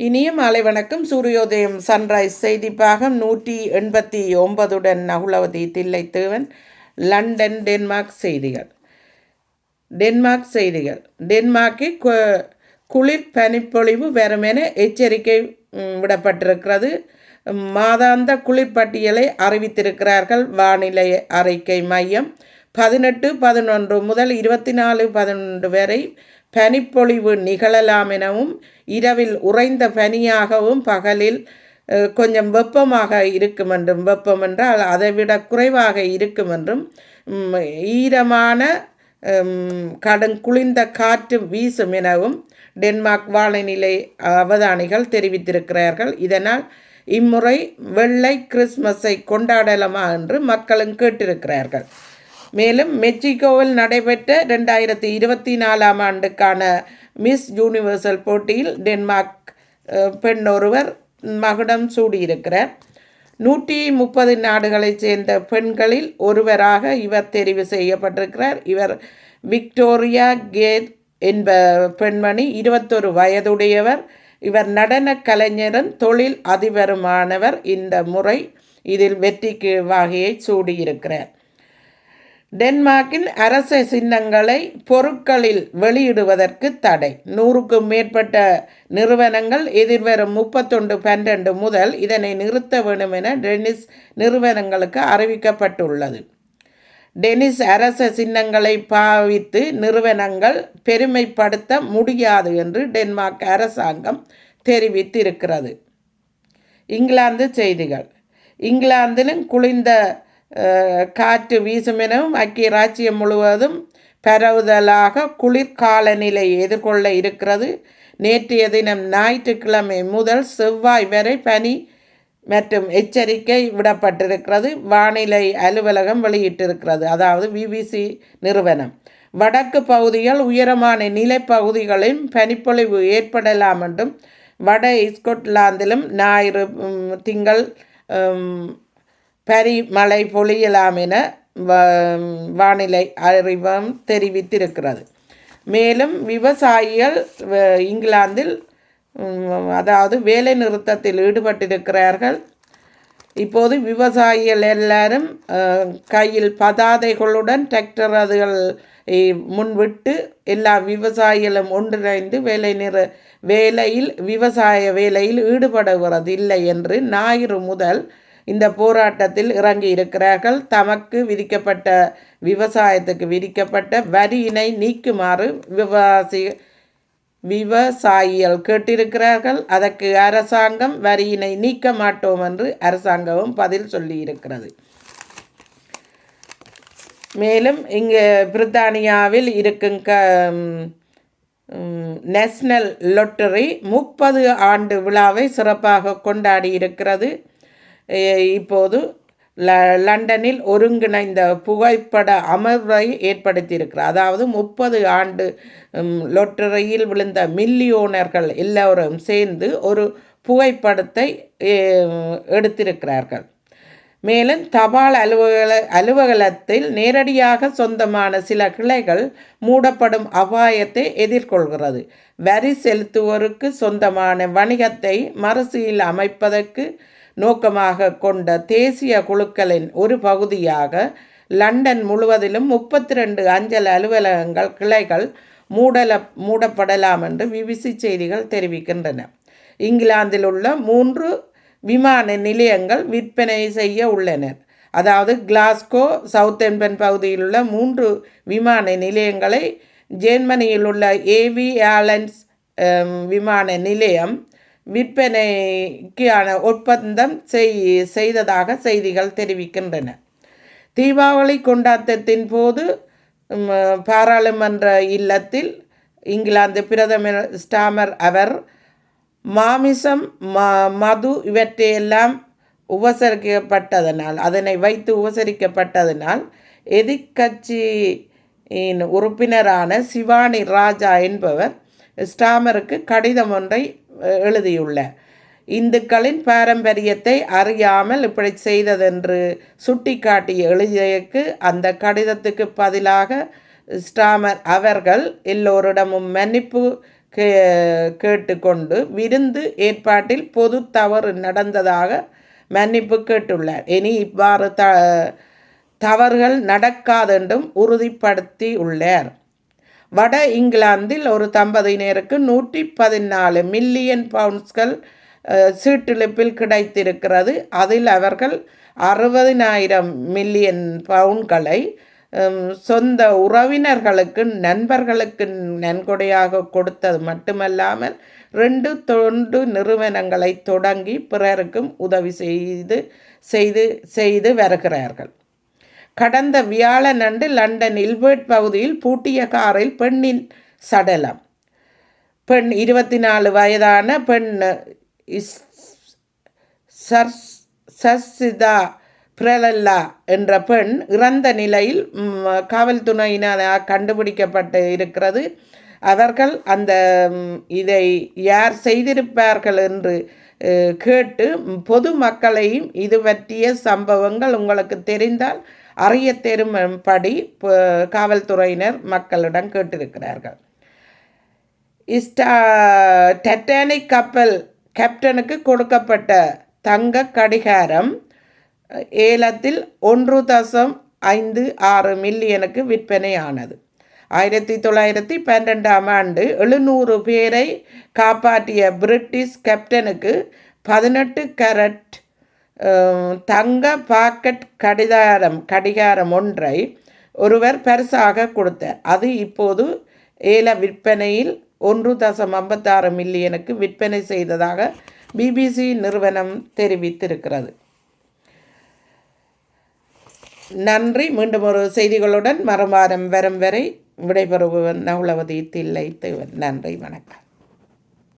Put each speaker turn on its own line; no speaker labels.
இனிய மாலை வணக்கம். சூரியோதயம் சன்ரைஸ் செய்தி பாகம் நூற்றி எண்பத்தி ஒன்பதுடன் நகுலவதி தில்லைத்தேவன் லண்டன் டென்மார்க் செய்திகள். டென்மார்க் செய்திகள். டென்மார்க்கில் கு- குளிர் பனிப்பொழிவு வெறுமென எச்சரிக்கை விடப்பட்டிருக்கிறது. மாதாந்த குளிர் பட்டியலை அறிவித்திருக்கிறார்கள் வானிலை அறிக்கை மையம். பதினெட்டு பதினொன்று முதல் இருபத்தி நாலு பதினொன்று வரை பனிப்பொழிவு நிகழலாம் எனவும் இரவில் உறைந்த பனியாகவும் பகலில் கொஞ்சம் வெப்பமாக இருக்கும் என்றும் வெப்பம் என்றால் அதைவிட குறைவாக இருக்கும் என்றும் ஈரமான கடும் குளிர்ந்த காற்று வீசும் எனவும் டென்மார்க் வானிலை அவதானிகள் தெரிவித்திருக்கிறார்கள். இதனால் இம்முறை வெள்ளை கிறிஸ்மஸை கொண்டாடலாமா என்று மக்களும் கேட்டிருக்கிறார்கள். மேலும் மெக்சிகோவில் நடைபெற்ற ரெண்டாயிரத்தி இருபத்தி நாலாம் ஆண்டுக்கான மிஸ் யூனிவர்சல் போட்டியில் டென்மார்க் பெண் ஒருவர் மகுடம் சூடியிருக்கிறார். நூற்றி முப்பது நாடுகளைச் சேர்ந்த பெண்களில் ஒருவராக இவர் தெரிவு செய்யப்பட்டிருக்கிறார். இவர் விக்டோரியா கேட் என்ப பெண்மணி இருபத்தொரு வயதுடையவர். இவர் நடன கலைஞரும் தொழில் அதிபருமானவர். இந்த முறை இதில் வெற்றிக்கு வகையை சூடியிருக்கிறார். டென்மார்க்கில் அரச சின்னங்களை பொருட்களில் வெளியிடுவதற்கு தடை. நூறுக்கும் மேற்பட்ட நிறுவனங்கள் எதிர்வரும் முப்பத்தொன்று பன்னெண்டு முதல் இதனை நிறுத்த வேண்டும் என டென்னிஸ் நிறுவனங்களுக்கு அறிவிக்கப்பட்டுள்ளது. டெனிஸ் அரச சின்னங்களை பாவித்து நிறுவனங்கள் பெருமைப்படுத்த முடியாது என்று டென்மார்க் அரசாங்கம் தெரிவித்திருக்கிறது. இங்கிலாந்து செய்திகள். இங்கிலாந்திலும் குளிர்ந்த காற்று வீசும் எனவும் ஐக்கிய ராச்சியம் முழுவதும் பரவுதலாக குளிர்கால நிலை எதிர்கொள்ள இருக்கிறது. நேற்றைய தினம் ஞாயிற்றுக்கிழமை முதல் செவ்வாய் வரை பனி மற்றும் எச்சரிக்கை விடப்பட்டிருக்கிறது. வானிலை அலுவலகம் வெளியிட்டிருக்கிறது. அதாவது பிபிசி நிறுவனம். வடக்கு பகுதிகள் உயரமான நிலைப்பகுதிகளில் பனிப்பொழிவு ஏற்படலாம் என்றும் வட ஸ்கொட்லாந்திலும் ஞாயிறு திங்கள் பரி மழை பொழியலாம் என வ- வானிலை அறிவம் தெரிவித்திருக்கிறது. மேலும் விவசாயிகள் இங்கிலாந்தில் அதாவது வேலை நிறுத்தத்தில் ஈடுபட்டிருக்கிறார்கள். இப்போது விவசாயிகள் எல்லாரும் கையில் பதாதைகளுடன் டிராக்டர் அதுகள் முன்விட்டு எல்லா விவசாயிகளும் ஒன்றிணைந்து வேலை நிற வேலையில் விவசாய வேலையில் ஈடுபடுகிறது இல்லை என்று ஞாயிறு முதல் இந்த போராட்டத்தில் இறங்கி இருக்கிறார்கள். தமக்கு விதிக்கப்பட்ட விவசாயத்துக்கு விதிக்கப்பட்ட வரியினை நீக்குமாறு விவசாயி விவசாயிகள் கேட்டிருக்கிறார்கள். அதற்கு அரசாங்கம் வரியினை நீக்க மாட்டோம் என்று அரசாங்கமும் பதில் சொல்லியிருக்கிறது. மேலும் இங்கு பிரித்தானியாவில் இருக்கும் க நேஷ்னல் லொட்டரி முப்பது ஆண்டு விழாவை சிறப்பாக கொண்டாடி இருக்கிறது. இப்போது ல லண்டனில் ஒருங்கிணைந்த புகைப்பட அமர்வை ஏற்படுத்தியிருக்கிறார். அதாவது முப்பது ஆண்டு லொட்டரியில் விழுந்த மில்லியோனர்கள் எல்லோரும் சேர்ந்து ஒரு புகைப்படத்தை எடுத்திருக்கிறார்கள். மேலும் தபால் அலுவலக அலுவலகத்தில் நேரடியாக சொந்தமான சில கிளைகள் மூடப்படும் அபாயத்தை எதிர்கொள்கிறது. வரி செலுத்துவோருக்கு சொந்தமான வணிகத்தை மறுசீல் அமைப்பதற்கு நோக்கமாக கொண்ட தேசிய குழுக்களின் ஒரு பகுதியாக லண்டன் முழுவதிலும் முப்பத்தி ரெண்டு அஞ்சல் அலுவலகங்கள் கிளைகள் மூடல மூடப்படலாம் என்று விபிசி செய்திகள் தெரிவிக்கின்றன. இங்கிலாந்தில் உள்ள மூன்று விமான நிலையங்கள் விற்பனை செய்ய உள்ளனர் அதாவது கிளாஸ்கோ சவுத்தெம்பன் பகுதியில் உள்ள மூன்று விமான நிலையங்களை ஜெர்மனியில் உள்ள ஏவி ஏர்லைன்ஸ் விமான நிலையம் விற்பனைக்கான ஒப்பந்தம் செய் செய்ததாக செய்திகள் தெரிவிக்கின்றன. தீபாவளி கொண்டாட்டத்தின் போது பாராளுமன்ற இல்லத்தில் இங்கிலாந்து பிரதமர் ஸ்டாமர் அவர் மாமிசம் ம மது இவற்றையெல்லாம் உபசரிக்கப்பட்டதனால் அதனை வைத்து உபசரிக்கப்பட்டதனால் எதிர்கட்சியின் உறுப்பினரான சிவானி ராஜா என்பவர் ஸ்டாமருக்கு கடிதம் ஒன்றை எழுதியுள்ளார் இந்துக்களின் பாரம்பரியத்தை அறியாமல் இப்படி செய்ததென்று சுட்டிக்காட்டிய எழுதியதற்கு அந்த கடிதத்துக்கு பதிலாக ஸ்டாமர் அவர்கள் எல்லோரிடமும் மன்னிப்பு கே கேட்டுக்கொண்டு விருந்து ஏற்பாட்டில் பொது தவறு நடந்ததாக மன்னிப்பு கேட்டுள்ளார். இனி இவ்வாறு த தவறுகள் நடக்காதென்றும் உறுதிப்படுத்தி உள்ளார் வட இங்கிலாந்தில் ஒரு தம்பதியினருக்கு நூற்றி பதினாலு மில்லியன் பவுண்ட்ஸ்கள் சீட்டிழப்பில் கிடைத்திருக்கிறது. அதில் அவர்கள் அறுபதினாயிரம் மில்லியன் பவுண்ட்களை சொந்த உறவினர்களுக்கு நண்பர்களுக்கு நன்கொடையாக கொடுத்தது மட்டுமல்லாமல் ரெண்டு தொண்டு நிறுவனங்களை தொடங்கி பிறருக்கும் உதவி செய்து செய்து செய்து வருகிறார்கள். கடந்த வியாழனன்று லண்டன் இல்பர்ட் பகுதியில் பூட்டிய காரில் பெண்ணின் சடலம். பெண் இருபத்தி நாலு வயதான பெண் சர்சிதா பிரலல்லா என்ற பெண் இறந்த நிலையில் காவல்துறையினால் கண்டுபிடிக்கப்பட்டு இருக்கிறது. அவர்கள் அந்த இதை யார் செய்திருப்பார்கள் என்று கேட்டு பொதுமக்களையும் இது பற்றிய சம்பவங்கள் உங்களுக்கு தெரிந்தால் அறிய தெரும்படி காவல்துறையினர் மக்களிடம் கேட்டிருக்கிறார்கள். இஸ்டா டெட்டானிக் கப்பல் கேப்டனுக்கு கொடுக்கப்பட்ட தங்க கடிகாரம் ஏலத்தில் ஒன்று தசம் ஐந்து ஆறு மில்லியனுக்கு விற்பனையானது. ஆயிரத்தி தொள்ளாயிரத்தி பன்னெண்டாம் ஆண்டு எழுநூறு பேரை காப்பாற்றிய பிரிட்டிஷ் கேப்டனுக்கு பதினெட்டு கரட் தங்க பாக்கெட் கடிதாரம் கடிகாரம் ஒன்றை ஒருவர் பரிசாக கொடுத்தார். அது இப்போது ஏல விற்பனையில் ஒன்று தசம் ஐம்பத்தாறு மில்லியனுக்கு விற்பனை செய்ததாக பிபிசி நிறுவனம் தெரிவித்திருக்கிறது. நன்றி. மீண்டும் ஒரு செய்திகளுடன் மறுமாதம் வரும் வரை விடைபெறுபவன் நவுலவதி தில்லை நன்றி. வணக்கம்.